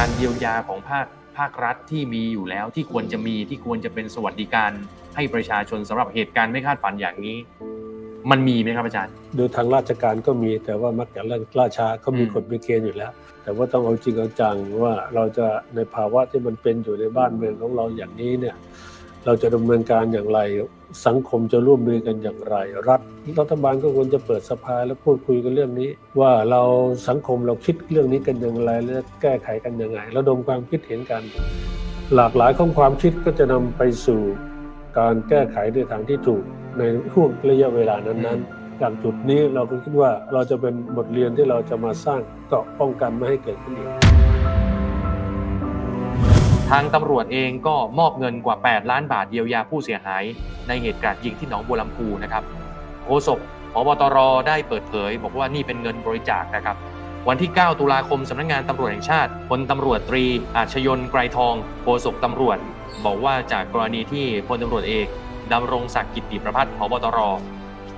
การเยียวยาของภาคภาครัฐที่มีอยู่แล้วที่ควรจะมีที่ควรจะเป็นสวัสดิการให้ประชาชนสำหรับเหตุการณ์ไม่คาดฝันอย่างนี้ มันมีไหมครับอาจารย์ โดยทางราชการก็มีแต่ว่ามักจะล่าช้าเขามีอืมกฎมีเกณฑ์อยู่แล้ว แต่ว่าต้องเอาจริงเอาจังว่าเราจะในภาวะที่มันเป็นอยู่ในบ้านเมืองของเราอย่างนี้เนี่ย เราจะดำเนินการอย่างไร สังคมจะร่วมมือกันอย่างไร รัฐรัฐบาลก็ควรจะเปิดสภาและพูดคุยกันเรื่องนี้ ว่าเราสังคมเราคิดเรื่องนี้กันอย่างไร และแก้ไขกันยังไงระดมความคิดเห็นกัน หลากหลายของความคิดก็จะนำไปสู่การแก้ไขในทางที่ถูกในห่วงระยะเวลานั้นๆจากจุดนี้เราก็คิดว่าเราจะเป็นบทเรียนที่เราจะมาสร้างเกราะป้องกันไม่ให้เกิดขึ้นอีก ทางตำรวจเองก็มอบเงินกว่า 8 ล้านบาทเยียวยาผู้เสียหาย ในเหตุการณ์ยิงที่หนองบัวลำพูนะครับโฆษกพบตรได้เปิดเผย บอกว่านี่เป็นเงินบริจาคนะครับ วันที่ 9 ตุลาคมสำนักงานตำรวจแห่งชาติพลตำรวจตรี อาชยน์ไกรทองโฆษกตำรวจ บอกว่าจากกรณีที่พลตำรวจเอกดำรงศักดิ์กิติประพัฒน์พบตร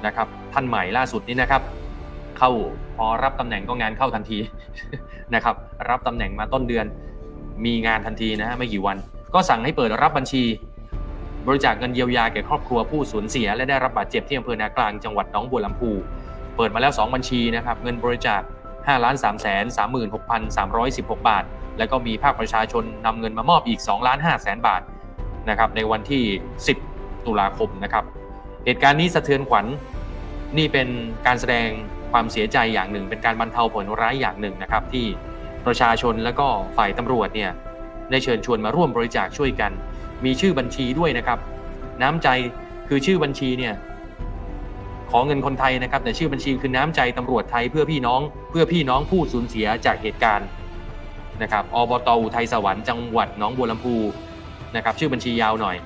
นะครับท่านใหม่ล่าสุดนี้นะครับ เข้าพอรับตำแหน่งก็งานเข้าทันทีนะครับ รับตำแหน่งมาต้นเดือน มีงานทันทีนะฮะไม่กี่วัน ก็สั่งให้เปิดรับบัญชี บริจาคเงินเยียวยาแก่ครอบครัวผู้สูญเสีย และได้รับบาดเจ็บที่อำเภอนากลางจังหวัดหนองบัวลำพูเปิดมาแล้ว 2 บัญชีนะครับเงินบริจาค5ล้าน3แสน36,316 บาท แล้วก็มีภาคประชาชนนำเงินมามอบอีก2ล้าน5แสนบาทนะครับในวันที่ 10 ตุลาคมนะครับเหตุการณ์นี้สะเทือนขวัญนี่เป็นการแสดงความเสียใจอย่างหนึ่ง เป็นการบรรเทาผลร้ายอย่างหนึ่งนะครับที่ ประชาชนและก็ฝ่ายตำรวจเนี่ยได้เชิญชวนมาร่วมบริจาคช่วยกัน มีชื่อบัญชีด้วยนะครับ น้ำใจคือชื่อบัญชีเนี่ยขอเงินคนไทยนะครับ แต่ชื่อบัญชีคือน้ำใจตำรวจไทยเพื่อพี่น้อง เพื่อพี่น้องผู้สูญเสียจากเหตุการณ์นะครับอบตอุทัยสวรรค์จังหวัดหนองบัวลำพูนะครับชื่อบัญชียาวหน่อย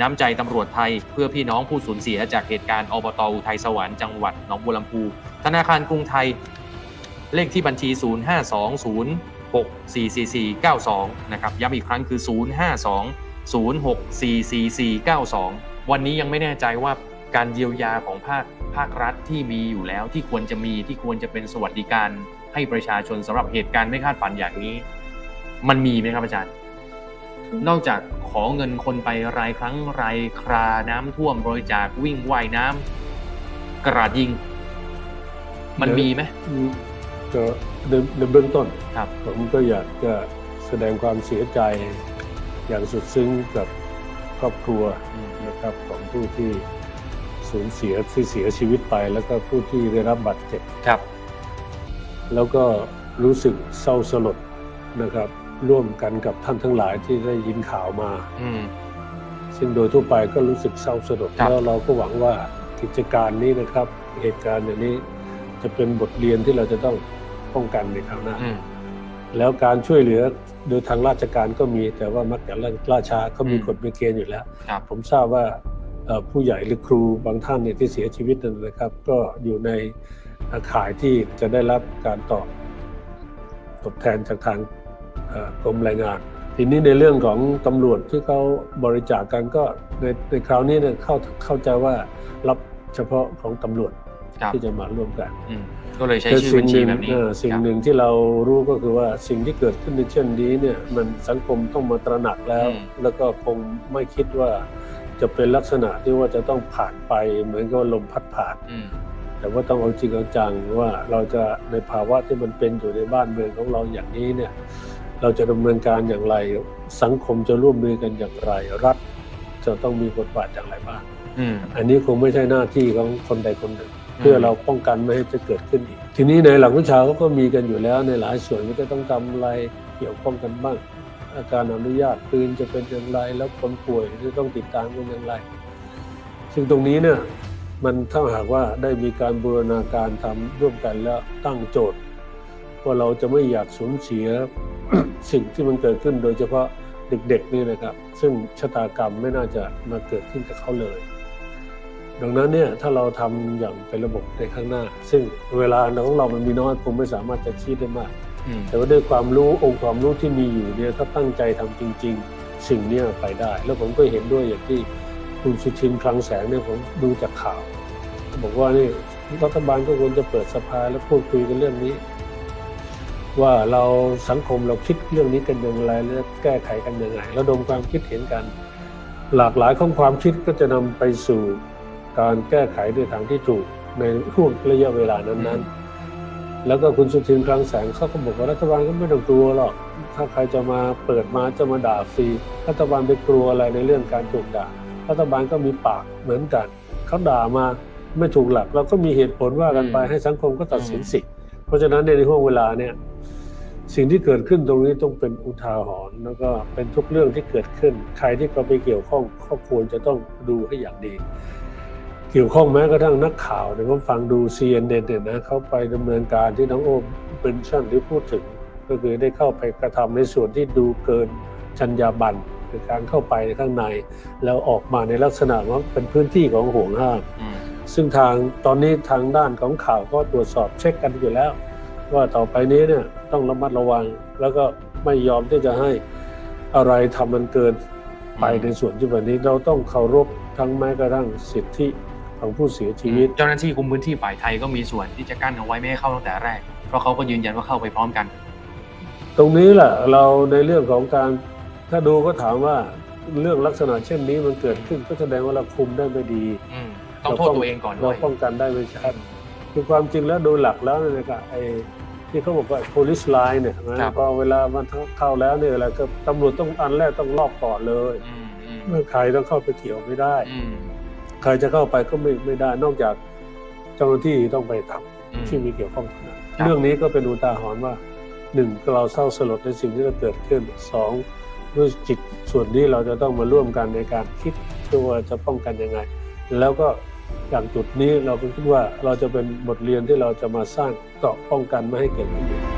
น้ำใจตำรวจไทยเพื่อพี่น้องผู้สูญเสียจากเหตุการณ์อบตอุทัยสวรรค์จังหวัดหนองบัวลำพูธนาคารกรุงไทย เลขที่บัญชี 0520644492 นะครับ ย้ำอีกครั้งคือ 0520644492 วันนี้ยังไม่แน่ใจว่าการเยียวยาของภาคภาครัฐที่มีอยู่แล้วที่ควรจะมีที่ควรจะเป็นสวัสดิการให้ประชาชนสำหรับเหตุการณ์ไม่คาดฝันอย่างนี้ มันมีไหมครับอาจารย์ นอกจากขอเงินคนไปรายครั้งรายคราน้ำท่วมบริจาควิ่งว่ายน้ำกระดาษยิง มันมีไหมอืม ก็ในในเบื้องต้น ครับ ผมก็อยากจะแสดงความเสียใจอย่างสุดซึ้งกับครอบครัวอืมนะครับของผู้ที่สูญเสียที่เสียชีวิตไป แล้วก็ผู้ที่ได้รับบาดเจ็บ ครับ แล้วก็รู้สึกเศร้าสลดนะครับ ร่วมกันกับท่านทั้งหลายที่ได้ยินข่าวมา อืม ซึ่งโดยทั่วไปก็รู้สึกเศร้าสลดครับ แล้วเราก็หวังว่ากิจการนี้นะครับ เหตุการณ์อย่างนี้จะเป็นบทเรียนที่เราจะต้อง ป้องกันในคราวหน้า อืม แล้วการช่วยเหลือโดยทางราชการก็มีแต่ว่ามักจะล่าช้าเขามีอืม กฎมีเกณฑ์อยู่แล้ว ครับ ผมทราบว่าเอ่อผู้ใหญ่หรือครูบางท่านเนี่ยที่เสียชีวิตนั่นนะครับ ก็อยู่ในข่ายที่จะได้รับการตอบตอบแทนจากทางเอ่อกรมแรงงาน ทีนี้ในเรื่องของตำรวจที่เขาบริจาคกันก็ในในคราวนี้เนี่ยเข้าเข้าใจว่ารับเฉพาะของตำรวจครับ ที่จะมาร่วมกันอืมก็เลยใช้แต่ชื่อสิ่บังญหชีนึ่งแบบนี้เออสิ่งครับหนึ่งที่เรารู้ก็คือว่าสิ่งที่เกิดขึ้นในเช่นนี้เนี่ยมันสังคมต้องมาตระหนักแล้วอืมแล้วก็คงไม่คิดว่าจะเป็นลักษณะที่ว่าจะต้องผ่านไปเหมือนกับว่าลมพัดผ่านอืมแต่ว่าต้องเอาจริงเอาจังว่าเราจะในภาวะที่มันเป็นอยู่ในบ้านเมืองของเราอย่างนี้เนี่ยเราจะดำเนินการอย่างไร สังคมจะร่วมมือกันอย่างไร รัฐจะต้องมีบทบาทอย่างไรบ้างอืมอันนี้คงไม่ใช่หน้าที่ของคนใดคนหนึ่ง เพื่อเราป้องกันไม่ให้จะเกิดขึ้นอีก ทีนี้ในหลักวิชาเขาก็มีกันอยู่แล้วในหลายส่วนก็จะต้องทำอะไรเกี่ยวข้องกันบ้าง อาการอนุญาตปืนจะเป็นอย่างไร แล้วคนป่วยจะต้องติดตามกันอย่างไร ซึ่งตรงนี้เนี่ยมันถ้าหากว่าได้มีการบูรณาการทำร่วมกันแล้วตั้งโจทย์ ว่าเราจะไม่อยากสูญเสียสิ่งที่มันเกิดขึ้นโดยเฉพาะเด็กๆนี่นะครับ ซึ่งชะตากรรมไม่น่าจะมาเกิดขึ้นกับเขาเลย ดังนั้นเนี่ยถ้าเราทำอย่างเป็นระบบในข้างหน้า ซึ่งเวลาของเรามันมีน้อยคงไม่สามารถจะชี้ได้มากอืมแต่ว่าด้วยความรู้องค์ความรู้ที่มีอยู่เนี่ยถ้าตั้งใจทำจริง ๆ สิ่งเนี้ยไปได้ แล้วผมก็เห็นด้วยอย่างที่คุณสุชินคลังแสงเนี่ยผมดูจากข่าวบอกว่านี่รัฐบาลก็ควรจะเปิดสภาและพูดคุยกันเรื่องนี้ ว่าเราสังคมเราคิดเรื่องนี้กันอย่างไรและแก้ไขกันยังไงระดมความคิดเห็นกัน หลากหลายของความคิดก็จะนำไปสู่ การแก้ไขด้วยทางที่ถูกในช่วงระยะเวลานั้นๆ แล้วก็คุณสุทินคลังแสงเขาก็บอกว่ารัฐบาลก็ไม่ต้องกลัวหรอก ถ้าใครจะมาเปิดมาจะมาด่าฟรีรัฐบาลไปกลัวอะไรในเรื่องการถูกด่า รัฐบาลก็มีปากเหมือนกันเขาด่ามาไม่ถูกหลัก เราก็มีเหตุผลว่ากันไปอืมให้สังคมก็ตัดสินสิ เพราะฉะนั้นในห่วงเวลาเนี่ยสิ่งที่เกิดขึ้นตรงนี้ต้องเป็นอุทาหรณ์แล้วก็เป็นทุกเรื่องที่เกิดขึ้น ใครที่เขาไปเกี่ยวข้องเขาควรจะต้องดูให้อย่างดี เกี่ยวข้องแม้กระทั่งนักข่าวเนี่ยผมฟังดู CNN เนี่ยนะเขาไปดำเนินการที่น้องโอมเป็นช่างที่พูดถึง ก็คือได้เข้าไปกระทำในส่วนที่ดูเกินจรรยาบรรณคือการเข้าไปในข้างใน แล้วออกมาในลักษณะว่าเป็นพื้นที่ของห่วงห้ามอืมซึ่งทางตอนนี้ทางด้านของข่าวก็ตรวจสอบเช็คกันอยู่แล้ว ว่าต่อไปนี้เนี่ยต้องระมัดระวัง แล้วก็ไม่ยอมที่จะให้อะไรทำมันเกินไปในส่วนที่แบบนี้เราต้องเคารพทั้งแม้กระทั่งสิทธิ ของผู้เสียชีวิต เจ้าหน้าที่คุมพื้นที่ฝ่ายไทยก็มีส่วนที่จะกั้นเอาไว้ไม่ให้เข้าตั้งแต่แรก เพราะเขาก็ยืนยันว่าเข้าไปพร้อมกัน ตรงนี้แหละเราในเรื่องของการถ้าดูก็ถามว่าเรื่องลักษณะเช่นนี้มันเกิดขึ้นก็แสดงว่าเราคุมได้ไม่ดีอืมต้องโทษตัวเองก่อนด้เราวยป้องกันได้ไม่ชัดคือความจริงแล้วโดยหลักแล้วเนี่ยนะครับไอ้ที่เขาบอกว่า police line เนี่ยนะพอเวลามันเข้าแล้วเนี่ยอะไรก็ตำรวจต้องอันแรกต้องรอบก่อนเลย อืมอืมเมื่อใครต้องเข้าไปเกี่ยวไม่ได้ อืม ใครจะเข้าไปก็ไม่ไม่ได้นอกจากเจ้าหน้าที่ต้องไปทำอืมที่มีเกี่ยวข้องเท่านั้นครับเรื่องนี้ก็เป็นอุทาหรณ์ว่าหนึ่งเราเศร้าสลดในสิ่งที่เราเกิดขึ้นสองด้วยจิตส่วนนี้เราจะต้องมาร่วมกันในการคิดเพื่อว่าจะป้องกันยังไง แล้วก็อย่างจุดนี้เราก็คิดว่าเราจะเป็นบทเรียนที่เราจะมาสร้างเกราะป้องกันไม่ให้เกิดขึ้นอีก